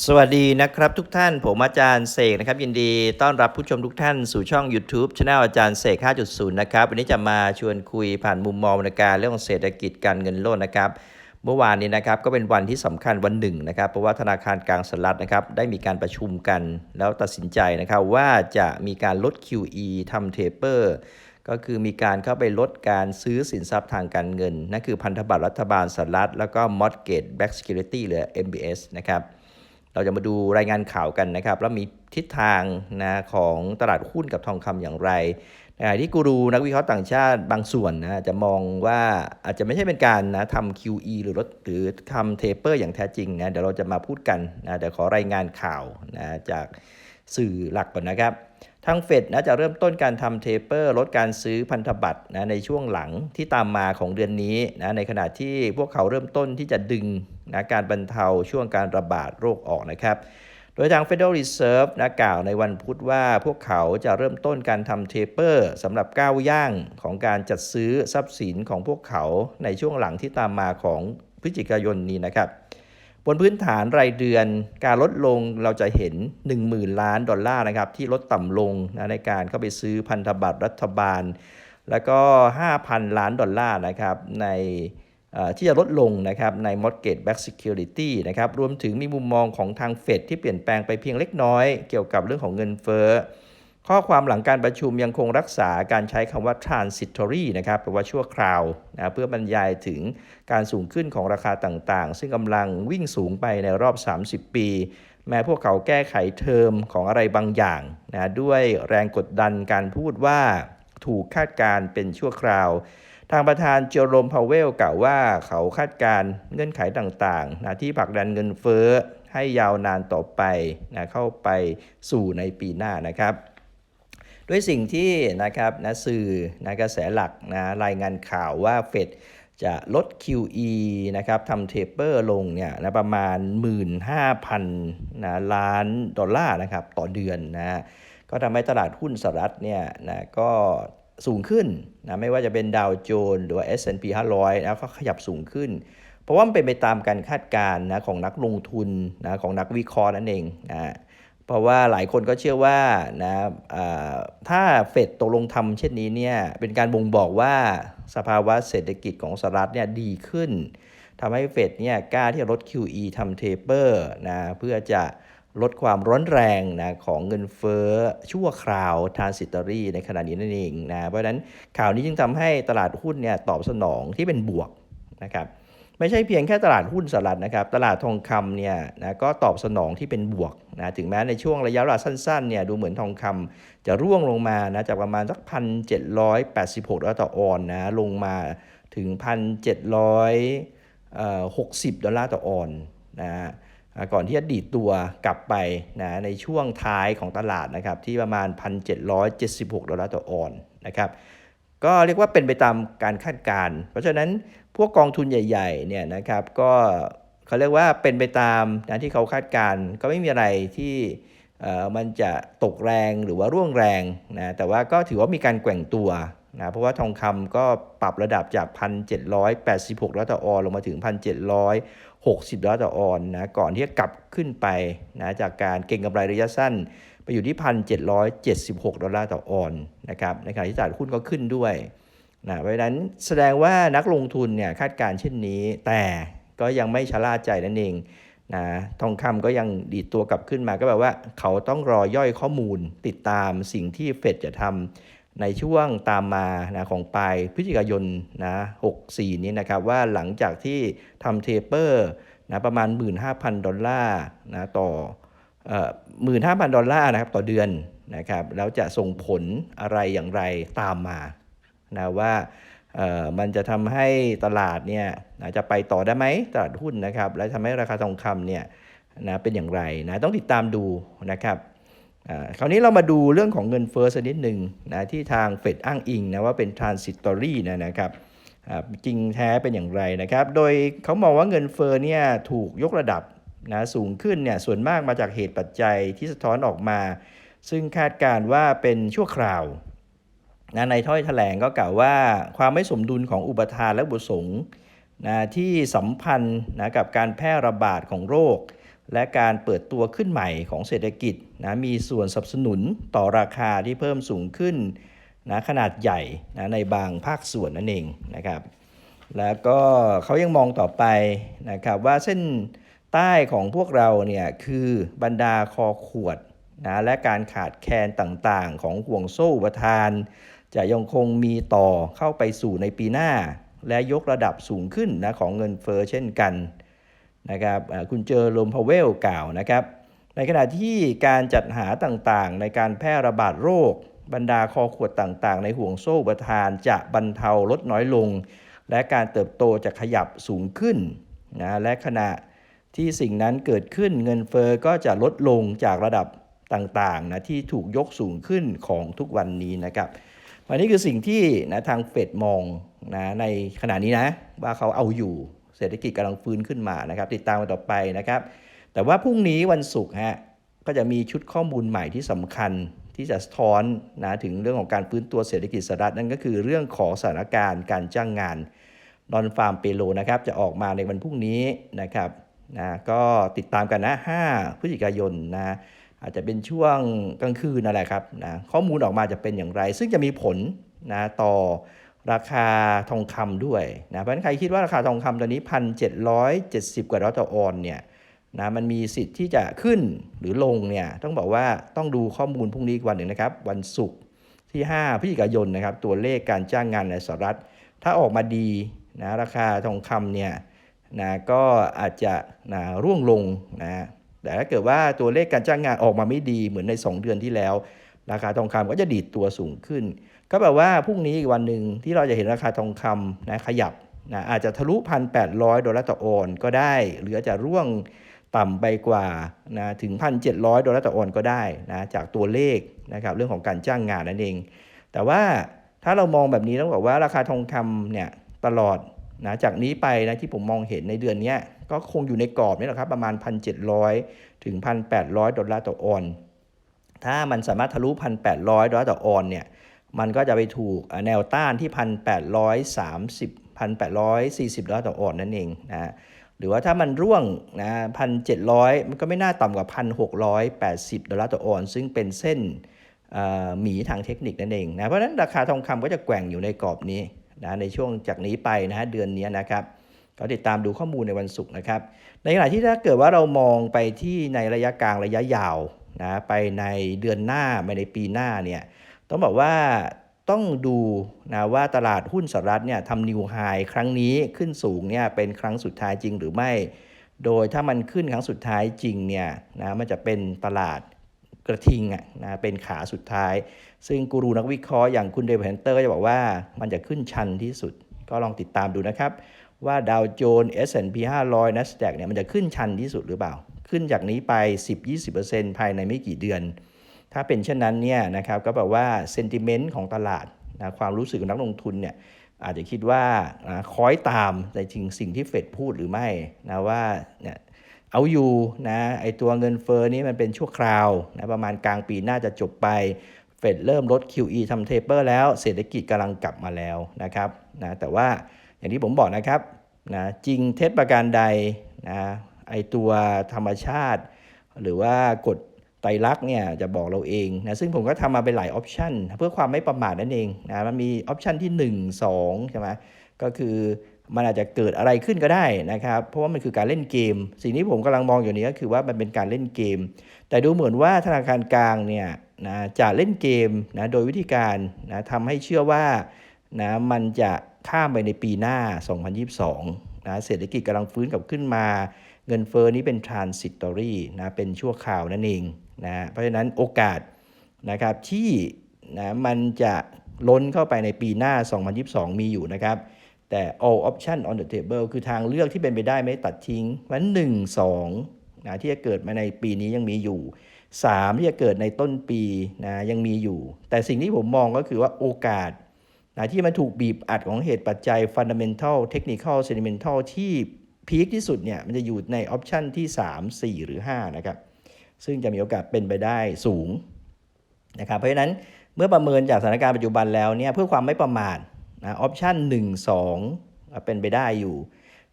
สวัสดีนะครับทุกท่านผมอาจารย์เสกนะครับยินดีต้อนรับผู้ชมทุกท่านสู่ช่อง YouTube Channel อาจารย์เสก 5.0 นะครับ วันนี้จะมาชวนคุยผ่านมุมมองในการเรื่องของเศรษฐกิจการเงินโลกนะครับ เมื่อวานนี้นะครับก็เป็นวันที่สำคัญวันหนึ่งนะครับ เพราะว่าธนาคารกลางสหรัฐนะครับได้มีการประชุมกันแล้วตัดสินใจนะครับว่าจะมีการลด QE ทำเทเปอร์ก็คือมีการเข้าไปลดการซื้อสินทรัพย์ทางการเงินนั่นคือพันธบัตรรัฐบาลสหรัฐแล้วก็ mortgage backed security หรือ MBS นะครับ เราจะมาดูรายงานข่าวกันนะครับแล้วมีทิศทางนะของตลาดหุ้นกับทองคำอย่างไรนะที่กูรูนักวิเคราะห์ต่างชาติบางส่วนนะจะมองว่าอาจจะไม่ใช่เป็นการนะทำ QE หรือลดหรือทำเทเปอร์อย่างแท้จริงนะเดี๋ยวเราจะมาพูดกันนะเดี๋ยวขอรายงานข่าวนะจากสื่อหลักก่อนนะครับ ทางเฟดนะจะเริ่มต้นการทำเทเปอร์ลดการซื้อพันธบัตรนะในช่วงหลังที่ตามมาของเดือนนี้นะในขณะที่พวกเขาเริ่มต้นที่จะดึงนะการบรรเทาช่วงการระบาดโรคออกนะครับ โดยทาง Federal Reserve นะกล่าวในวันพุธว่าพวกเขาจะเริ่มต้นการทำเทเปอร์สำหรับก้าวย่างของการจัดซื้อทรัพย์สินของพวกเขาในช่วงหลังที่ตามมาของพฤศจิกายนนี้นะครับ บนพื้นฐานรายเดือนการลดลงเราจะเห็น 10,000 ล้านดอลลาร์นะครับที่ลดต่ำลงนะในการเข้าไปซื้อพันธบัตรรัฐบาล แล้วก็ 5,000 ล้านดอลลาร์นะครับในที่จะลดลงนะครับใน mortgage backed security นะครับรวมถึงมีมุมมองของทางเฟดที่เปลี่ยนแปลงไปเพียงเล็กน้อย เกี่ยวกับเรื่องของเงินเฟ้อ ข้อความหลังการประชุมยังคงรักษาการใช้คำว่า transitory นะครับแปลว่าชั่วคราวนะเพื่อบรรยายถึงการสูงขึ้นของราคาต่างๆ ซึ่งกำลังวิ่งสูงไปในรอบ 30 ปี แม้พวกเขาแก้ไขเทอมของอะไรบางอย่างนะด้วยแรงกดดันการพูดว่าถูกคาดการเป็นชั่วคราว ทางประธานเจอโรมพาวเวลกล่าวว่าเขาคาดการเงื่อนไขต่างๆนะที่ผลักดันเงินเฟ้อให้ยาวนานต่อไปนะเข้าไปสู่ในปีหน้านะครับ ด้วยสิ่งที่นะครับนะสื่อนะกระแสหลักนะรายงานข่าวว่าเฟดจะลด QE นะครับทำเทปเปอร์ลงเนี่ยนะประมาณ 15,000นะล้านดอลลาร์นะครับต่อเดือนนะก็ทำให้ตลาดหุ้นสหรัฐเนี่ยนะก็สูงขึ้นนะไม่ว่าจะเป็นดาวโจนส์หรือว่า S&P 500นะก็ขยับสูงขึ้น เพราะว่ามันเป็นไปตามการคาดการณ์นะของนักลงทุนนะของนักวิเคราะห์นั่นเองนะ เพราะว่าหลายคนก็เชื่อว่านะถ้าเฟดตกลงทำเช่นนี้เนี่ยเป็นการบ่งบอกว่าสภาวะเศรษฐกิจของสหรัฐเนี่ยดีขึ้นทำให้เฟดเนี่ยกล้าที่จะลด QE ทำเทเปอร์นะเพื่อจะลดความร้อนแรงนะของเงินเฟ้อชั่วคราวทานสิตอรี่ในขณะนี้นั่นเองนะเพราะฉะนั้นข่าวนี้จึงทำให้ตลาดหุ้นเนี่ยตอบสนองที่เป็นบวกนะครับ ไม่ใช่เพียงแค่ตลาดหุ้นสหรัฐนะครับ ตลาดทองคำเนี่ยนะก็ตอบสนองที่เป็นบวกนะ ถึงแม้ในช่วงระยะเวลาสั้นๆเนี่ยดูเหมือนทองคำจะร่วงลงมานะจากประมาณสักพันเจ็ดร้อยแปดสิบหกดอลลาร์ต่อออนนะลงมาถึงพันเจ็ดร้อยหกสิบดอลลาร์ต่อออนนะก่อนที่จะดีดตัวกลับไปนะในช่วงท้ายของตลาดนะครับที่ประมาณ 1,776 ดอลลาร์ต่อออนนะครับก็เรียกว่าเป็นไปตามการคาดการณ์ เพราะฉะนั้น พวกกองทุนใหญ่ๆเนี่ยนะครับก็เขาเรียกว่าเป็นไปตามนะที่เขาคาดการณ์ก็ไม่มีอะไรที่เอ่อมันจะตกแรงหรือว่าร่วงแรงนะแต่ว่าก็ถือว่ามีการแกว่งตัวนะเพราะว่าทองคำก็ปรับระดับจาก 1,786ดอลลาร์ต่อออนลงมาถึง 1,760ดอลลาร์ต่อออนนะก่อนที่จะกลับขึ้นไปนะจากการเก็งกำไรระยะสั้นไปอยู่ที่ 1,776ดอลลาร์ต่อออนนะครับในขณะที่ตลาดหุ้นก็ขึ้นด้วย นะเพราะฉะนั้นแสดงว่านักลงทุนเนี่ยคาดการณ์เช่นนี้ แต่ก็ยังไม่ชะล่าใจนั่นเองนะทองคำก็ยังดีดตัวกลับขึ้นมาก็แปลว่าเขาต้องรอย่อยข้อมูลติดตามสิ่งที่เฟดจะทำในช่วงตามมานะของปลายพฤศจิกายนนะ64 นี้นะครับ ว่าหลังจากที่ทำเทเปอร์นะประมาณ 15,000 ดอลลาร์นะต่อหมื่นห้าพันดอลลาร์นะครับต่อเดือนนะครับ แล้วจะส่งผลอะไรอย่างไรตามมา นะว่ามันจะทำให้ตลาดเนี่ยจะไปต่อได้ไหมตลาดหุ้นนะครับ และทำให้ราคาทองคำเนี่ยนะเป็นอย่างไรนะต้องติดตามดูนะครับคราวนี้เรามาดูเรื่องของเงินเฟ้อสักนิดหนึ่งนะที่ทางเฟดอ้างอิงนะว่าเป็น transitory นะนะครับจริงแท้เป็นอย่างไรนะครับ โดยเขามองว่าเงินเฟ้อเนี่ยถูกยกระดับนะสูงขึ้นเนี่ยส่วนมากมาจากเหตุปัจจัยที่สะท้อนออกมา ซึ่งคาดการณ์ว่าเป็นชั่วคราว นะในถ้อยแถลงก็กล่าวว่า ความไม่สมดุลของอุปทานและบุสงค์นะที่สัมพันธ์นะกับการแพร่ระบาดของโรค และการเปิดตัวขึ้นใหม่ของเศรษฐกิจนะมีส่วนสนับสนุนต่อราคาที่เพิ่มสูงขึ้นนะขนาดใหญ่นะในบางภาคส่วนนั่นเองนะครับแล้วก็เขายังมองต่อไปนะครับว่าเส้นใต้ของพวกเราเนี่ยคือบรรดาคอขวดนะและการขาดแคลนต่างๆ ของห่วงโซ่อุปทาน จะยังคงมีต่อเข้าไปสู่ในปีหน้า และยกระดับสูงขึ้นนะของเงินเฟอ้อเช่นกันนะครับคุณเจอโรมพาวเวลกล่าวนะครับ ในขณะที่การจัดหาต่างๆ ในการแพร่ระบาดโรค บรรดาคอขวดต่างๆ ในห่วงโซ่อุปทานจะบรรเทาลดน้อยลง และการเติบโตจะขยับสูงขึ้นนะและขณะที่สิ่งนั้นเกิดขึ้นเงินเฟอ้อก็จะลดลงจากระดับต่างๆนะที่ถูกยกสูงขึ้นของทุกวันนี้นะครับ วันนี้คือสิ่งที่นะทางเฟดมองนะในขณะนี้นะ ว่าเขาเอาอยู่เศรษฐกิจกำลังฟื้นขึ้นมานะครับ ติดตามกันต่อไปนะครับ แต่ว่าพรุ่งนี้วันศุกร์ฮะก็จะมีชุดข้อมูลใหม่ที่สำคัญที่จะสะท้อนนะถึงเรื่องของการฟื้นตัวเศรษฐกิจสหรัฐนั่นก็คือเรื่องของสถานการณ์การจ้างงานนอนฟาร์มเปโลนะครับจะออกมาในวันพรุ่งนี้นะครับนะก็ติดตามกันนะ 5 พฤศจิกายนนะ อาจจะเป็นช่วงกลางคืนนั่นแหละครับนะข้อมูลออกมาจะเป็นอย่างไร ซึ่งจะมีผลนะต่อราคาทองคำด้วยนะเพราะฉะนั้นใครคิดว่าราคาทองคำตอนนี้1,770กว่าดอลลาร์ต่อออนเนี่ยนะมันมีสิทธิ์ที่จะขึ้นหรือลงเนี่ยต้องบอกว่าต้องดูข้อมูลพรุ่งนี้วันหนึ่งนะครับ วันศุกร์ที่ 5พฤศจิกายนนะครับ ตัวเลขการจ้างงานในสหรัฐ ถ้าออกมาดีนะราคาทองคำเนี่ยนะก็อาจจะนะร่วงลงนะ แต่ถ้าเกิดว่าตัวเลขการจ้างงานออกมาไม่ดีเหมือนใน 2 เดือนที่แล้ว ราคาทองคำก็จะดีดตัวสูงขึ้น ก็แปลว่าพรุ่งนี้อีกวันหนึ่งที่เราจะเห็นราคาทองคำนะขยับนะอาจจะทะลุ1,800ดอลลาร์ต่อออนก็ได้ หรืออาจจะร่วงต่ำไปกว่านะถึง 1,700 ดอลลาร์ต่อออนก็ได้นะจากตัวเลขนะครับเรื่องของการจ้างงานนั่นเอง แต่ว่าถ้าเรามองแบบนี้ต้องบอกว่าราคาทองคำเนี่ยตลอดนะจากนี้ไปนะที่ผมมองเห็นในเดือนนี้ ก็คงอยู่ในกรอบนี่แหละครับ ประมาณ 1,700 ถึง 1,800 ดอลลาร์ต่อออน ถ้ามันสามารถทะลุ 1,800 ดอลลาร์ต่อออนเนี่ยมันก็จะไปถูกแนวต้านที่ 1,830 1,840 ดอลลาร์ต่อออนนั่นเองนะหรือว่าถ้ามันร่วงนะพันเจ็ดร้อยมันก็ไม่น่าต่ำกว่าพันหกร้อยแปดสิบดอลลาร์ต่อออนซึ่งเป็นเส้นหมีทางเทคนิคนั่นเองนะเพราะฉะนั้นราคาทองคำก็จะแกว่งอยู่ในกรอบนี้นะในช่วงจากนี้ไปนะฮะเดือนนี้นะครับ ก็ติดตามดูข้อมูลในวันศุกร์นะครับ ในขณะที่ถ้าเกิดว่าเรามองไปที่ในระยะกลางระยะยาวนะไปในเดือนหน้าไปในปีหน้าเนี่ยต้องบอกว่าต้องดูนะว่าตลาดหุ้นสหรัฐเนี่ยทำนิวไฮครั้งนี้ขึ้นสูงเนี่ยเป็นครั้งสุดท้ายจริงหรือไม่ โดยถ้ามันขึ้นครั้งสุดท้ายจริงเนี่ยนะมันจะเป็นตลาดกระทิงอะนะเป็นขาสุดท้าย ซึ่งกูรูนักวิเคราะห์อย่างคุณเดวิดแฮนเตอร์ก็จะบอกว่ามันจะขึ้นชันที่สุด ก็ลองติดตามดูนะครับ ว่าดาวโจนส์ S&P 500 NASDAQ เนี่ยมันจะขึ้นชันที่สุดหรือเปล่า ขึ้นจากนี้ไป 10-20%ภายในไม่กี่เดือน ถ้าเป็นเช่นนั้นเนี่ยนะครับก็แปลว่าเซนติเมนต์ของตลาดนะความรู้สึกของนักลงทุนเนี่ยอาจจะคิดว่านะคอยตามในจริงสิ่งที่เฟดพูดหรือไม่นะว่าเนี่ยเอาอยู่นะไอตัวเงินเฟอ้อนี้มันเป็นชั่วคราวนะประมาณกลางปีน่าจะจบไปเฟดเริ่มลด QE ทำเทเปอร์แล้วเศรษฐกิจกำลังกลับมาแล้วนะครับนะแต่ว่า อย่างที่ผมบอกนะครับนะจริงเท็จประการใดนะไอตัวธรรมชาติ หรือว่ากฎไตรลักษณ์เนี่ยจะบอกเราเองนะซึ่งผมก็ทำมาเป็นหลายออปชันเพื่อความไม่ประมาทนั่นเองนะมันมีออปชันที่ 1 2ใช่ไหมก็คือมันอาจจะเกิดอะไรขึ้นก็ได้นะครับ เพราะว่ามันคือการเล่นเกม สิ่งที่ผมกำลังมองอยู่นี้ก็คือว่ามันเป็นการเล่นเกม แต่ดูเหมือนว่าธนาคารกลางเนี่ยนะจะเล่นเกมนะโดยวิธีการนะทำให้เชื่อว่า นะมันจะข้ามไปในปีหน้า 2022นะเศรษฐกิจกำลังฟื้นกลับขึ้นมา เงินเฟ้อนี้เป็น transitory นะเป็นชั่วคราวนั่นเองนะเพราะฉะนั้นโอกาสนะครับที่นะมันจะล้นเข้าไปในปีหน้า 2022 มีอยู่นะครับ แต่ all option on the table คือทางเลือกที่เป็นไปได้ไม่ตัดทิ้งวันหนึ่งสองนะที่จะเกิดมาในปีนี้ยังมีอยู่ 3 ที่จะเกิดในต้นปีนะยังมีอยู่ แต่สิ่งที่ผมมองก็คือว่าโอกาส นะที่มันถูกบีบอัดของเหตุปัจจัย fundamental technical sentimental ที่พีคที่สุดเนี่ยมันจะอยู่ในออปชันที่ 3 4 หรือ 5 นะครับ ซึ่งจะมีโอกาสเป็นไปได้สูงนะครับเพราะฉะนั้นเมื่อประเมินจากสถานการณ์ปัจจุบันแล้วเนี่ยเพื่อความไม่ประมาทนะออปชัน1 2 เป็นไปได้อยู่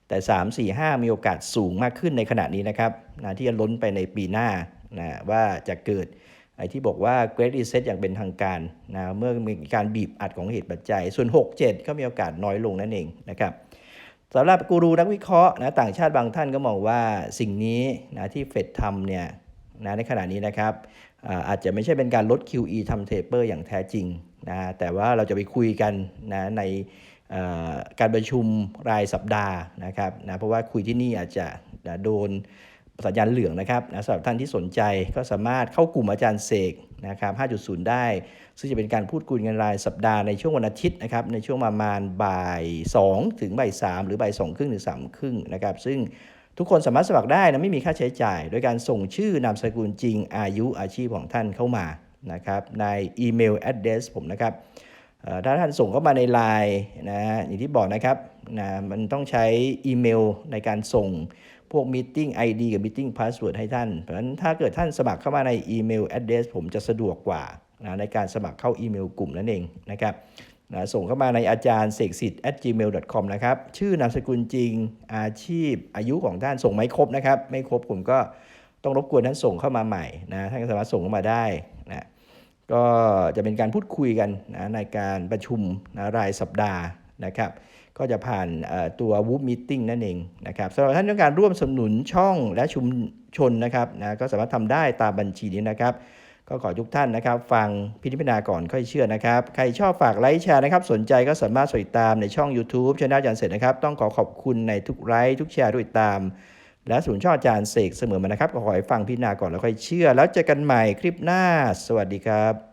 แต่ 3 4 5 มีโอกาสสูงมากขึ้นในขณะนี้นะครับนะที่จะล้นไปในปีหน้านะว่าจะเกิด ไอ้ที่บอกว่า Great Reset อย่างเป็นทางการนะเมื่อมีการบีบอัดของเหตุปัจจัย ส่วน 6 7 ก็มีโอกาสน้อยลงนั่นเองนะครับสำหรับกูรูนักวิเคราะห์นะต่างชาติบางท่านก็มองว่าสิ่งนี้นะที่เฟดทำเนี่ยนะในขณะนี้นะครับอาจจะไม่ใช่เป็นการลด QE ทำเทเปอร์อย่างแท้จริงนะแต่ว่าเราจะไปคุยกันนะในการประชุมรายสัปดาห์นะครับนะเพราะว่าคุยที่นี่อาจจะนะโดน สัญญาณเหลืองนะครับนะสำหรับท่านที่สนใจก็สามารถเข้ากลุ่มอาจารย์เสกนะครับ 5.0 ได้ ซึ่งจะเป็นการพูดคุยกันรายสัปดาห์ในช่วงวันอาทิตย์นะครับ ในช่วงประมาณบ่าย 2 ถึงบ่าย3หรือบ่าย2ครึ่งถึง3ครึ่งนะครับ ซึ่งทุกคนสามารถสมัครได้นะไม่มีค่าใช้จ่าย โดยการส่งชื่อนามสกุลจริงอายุอาชีพของท่านเข้ามานะครับในอีเมล address ผมนะครับถ้าท่านส่งเข้ามาใน Line นะอย่างที่บอกนะครับนะมันต้องใช้อีเมลในการส่ง พวก Meeting ID กับ Meeting Password ให้ท่าน เพราะฉะนั้นถ้าเกิดท่านสมัครเข้ามาในอีเมล address ผมจะสะดวกกว่านะในการสมัครเข้าอีเมลกลุ่มนั่นเองนะครับนะส่งเข้ามาในอาจารย์เสกสิทธิ์ at gmail com นะครับ ชื่อนามสกุลจริง อาชีพ อายุของท่านส่งไม่ครบนะครับ ไม่ครบผมก็ต้องรบกวนท่านส่งเข้ามาใหม่นะท่านสามารถส่งเข้ามาได้นะก็จะเป็นการพูดคุยกันนะในการประชุมนะรายสัปดาห์นะครับ ก็จะผ่านตัว Woop Meeting นั่นเองนะครับสำหรับท่านต้องการร่วมสนับสนุนช่องและชุมชนนะครับนะก็สามารถทำได้ตามบัญชีนี้นะครับ ก็ขอทุกท่านนะครับ ฟังพิจารณาก่อนค่อยเชื่อนะครับ ใครชอบฝากไลค์แชร์นะครับ สนใจก็สามารถติดตามในช่อง YouTube ช anel อาจารย์เสร็จนะครับ ต้องขอขอบคุณในทุกไลค์ทุกแชร์ด้วยตาม และศูนย์ช่องอาจารย์เสกเสมอมานะครับ ก็ขอให้ฟังพิจารณาก่อนแล้วค่อยเชื่อ แล้วเจอกันใหม่คลิปหน้า สวัสดีครับ